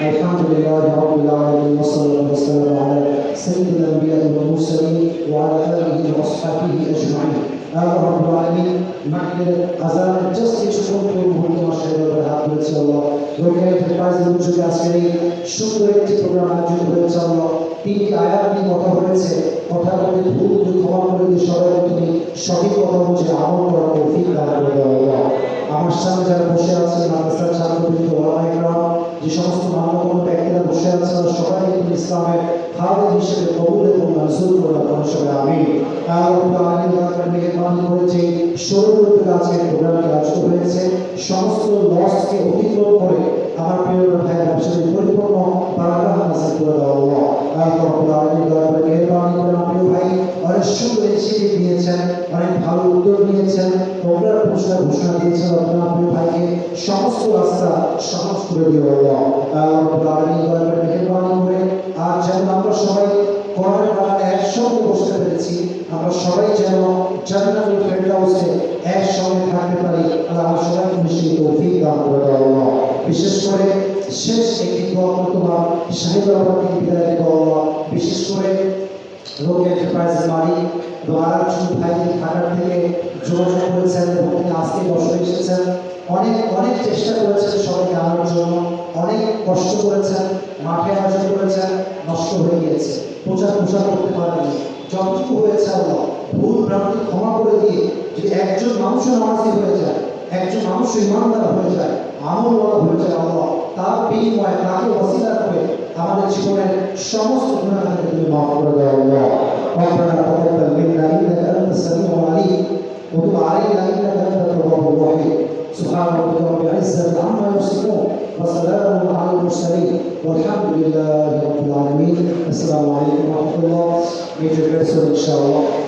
الحمد لله رب العالمين والصلاة والسلام على سيد الأنبياء والمرسلين وعلى آله وأصحابه أجمعين আল্লাহ রাব্বুল আলামিন মাহফিলের আজান জাস্ট কিছুক্ষণ পূর্ব মুহূর্তে আমার সাহেবের হাত ধরেছে আল্লাহ রোকের প্রাইজের উদ্যোগে আজকের এই সুন্দর একটি প্রোগ্রাম আয়োজন করেছে আল্লাহ তিনটি আয়াত নিয়ে কথা হয়েছে কথা বলে ভুল ভুল ক্ষমা করে দিয়ে সবাই তুমি সঠিক কথা বুঝে আমল করার তৌফিক দান করে দাও আল্লাহ আমার সামনে যারা বসে আছেন মাদ্রাসার ইসলামের খাদের হিসেবে কবুল এবং মঞ্জুর করে আপনার সবাই আমি সমস্ত লসকে দেওয়া অনেক ভালো ঘোষণা দিয়েছেন আপনার প্রিয় ভাইকে সমস্ত রাস্তা সহজ করে দয়া মেহরবানি করে আর যেন আমরা সবাই কোরআন বাগানে একসঙ্গে বসতে পেরেছি, আমরা সবাই যেন জান্নাতুল ফেরদাউসে একসঙ্গে থাকতে পারি। আল্লাহ আমার সবাইকে নিশ্চয়ই তৌফিক দান করে দাও বিশেষ করে শেষ একটি দোয়া তোমার শাহিদ বাবাকে বিদায় দেওয়া বিশেষ করে লোক এন্টারপ্রাইজের মালিক দ্বারা ছোট ভাই ঢাকার থেকে যোগাযোগ করেছেন এবং আজকে বসে এসেছেন। অনেক অনেক চেষ্টা করেছেন সবাইকে আনার জন্য, অনেক কষ্ট করেছেন, মাঠে আয়োজন করেছেন নষ্ট হয়ে গিয়েছে, প্রচার প্রচার করতে পারেনি যতটুকু হয়েছে আল্লাহ, ভুল ভ্রান্তি ক্ষমা করে দিয়ে যদি একজন মানুষও নামাজি হয়ে যায়, একজন মানুষ ইমানদার হয়ে যায়, আমলওয়ালা হয়ে যায় আল্লাহ, তার বিনিময়ে, তাকে ওসিলা করে আমাদের জীবনের সমস্ত তুমি মাফ করে দাও আল্লাহ। سبحان ربك رب العزه عما يصفون وسلام على المرسلين. والحمد لله رب العالمين. السلام عليكم ورحمة الله. Major Grace, inshallah.